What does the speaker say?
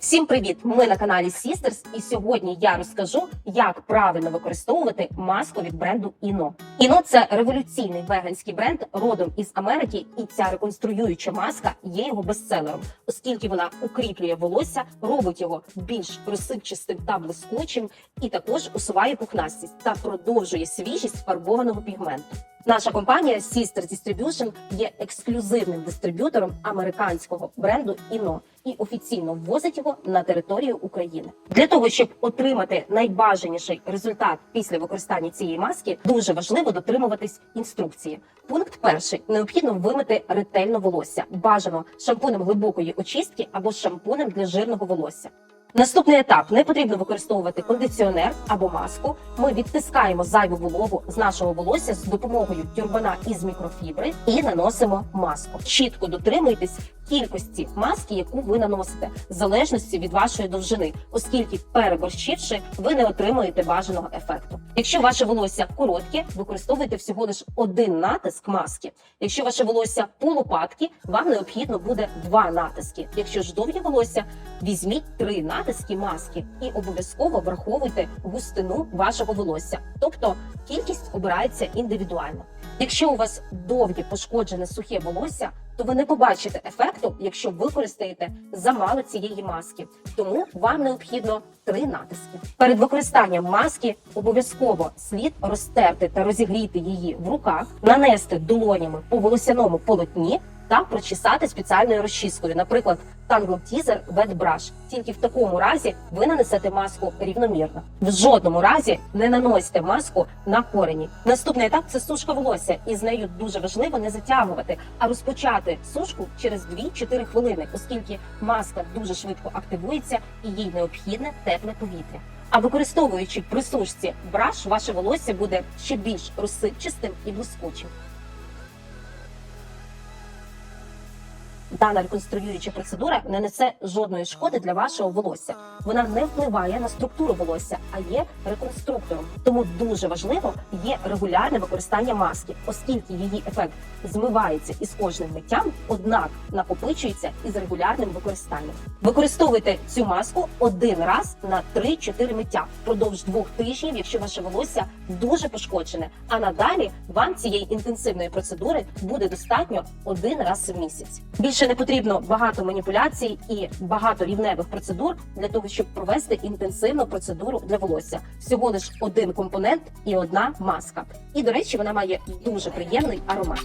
Всім привіт! Ми на каналі Sisters, і сьогодні я розкажу, як правильно використовувати маску від бренду Іно. Іно це революційний веганський бренд родом із Америки, і ця реконструююча маска є його бестселером, оскільки вона укріплює волосся, робить його більш розсипчастим та блискучим, і також усуває пухнастість та продовжує свіжість фарбованого пігменту. Наша компанія Sisters Distribution є ексклюзивним дистриб'ютором американського бренду Іно і офіційно ввозить його на територію України. Для того щоб отримати найбажаніший результат після використання цієї маски, дуже важливо дотримуватись інструкції. Пункт перший: необхідно вимити ретельно волосся, бажано шампунем глибокої очистки або шампунем для жирного волосся. Наступний етап не потрібно використовувати кондиціонер або маску. Ми відтискаємо зайву вологу з нашого волосся з допомогою тюрбана із мікрофібри і наносимо маску. Чітко дотримуйтесь кількості маски, яку ви наносите, в залежності від вашої довжини, оскільки переборщивши, ви не отримуєте бажаного ефекту. Якщо ваше волосся коротке, використовуйте всього лише один натиск маски. Якщо ваше волосся полупатки, вам необхідно буде два натиски. Якщо ж довгі волосся, візьміть три натиски маски і обов'язково враховуйте густину вашого волосся, тобто кількість обирається індивідуально. Якщо у вас довге пошкоджене сухе волосся, то ви не побачите ефекту, якщо використаєте замало цієї маски. Тому вам необхідно три натиски. Перед використанням маски обов'язково слід розтерти та розігріти її в руках, нанести долонями по волосяному полотні та прочесати спеціальною розчіскою, наприклад, Tangle Teaser Wet Brush. Тільки в такому разі ви нанесете маску рівномірно. В жодному разі не наносьте маску на корені. Наступний етап це сушка волосся, і з нею дуже важливо не затягувати, а розпочати сушку через 2-4 хвилини, оскільки маска дуже швидко активується і їй необхідне тепле повітря. А використовуючи при сушці браш, ваше волосся буде ще більш розсипчастим і блискучим. Дана реконструююча процедура не несе жодної шкоди для вашого волосся. Вона не впливає на структуру волосся, а є реконструктором. Тому дуже важливо є регулярне використання маски, оскільки її ефект змивається із кожним миттям, однак накопичується із регулярним використанням. Використовуйте цю маску один раз на 3-4 миття впродовж двох тижнів, якщо ваше волосся дуже пошкоджене. А надалі вам цієї інтенсивної процедури буде достатньо один раз в місяць. Більше не потрібно багато маніпуляцій і багато рівневих процедур для того, щоб провести інтенсивну процедуру для волосся. Всього лиш один компонент і одна маска. І до речі, вона має дуже приємний аромат.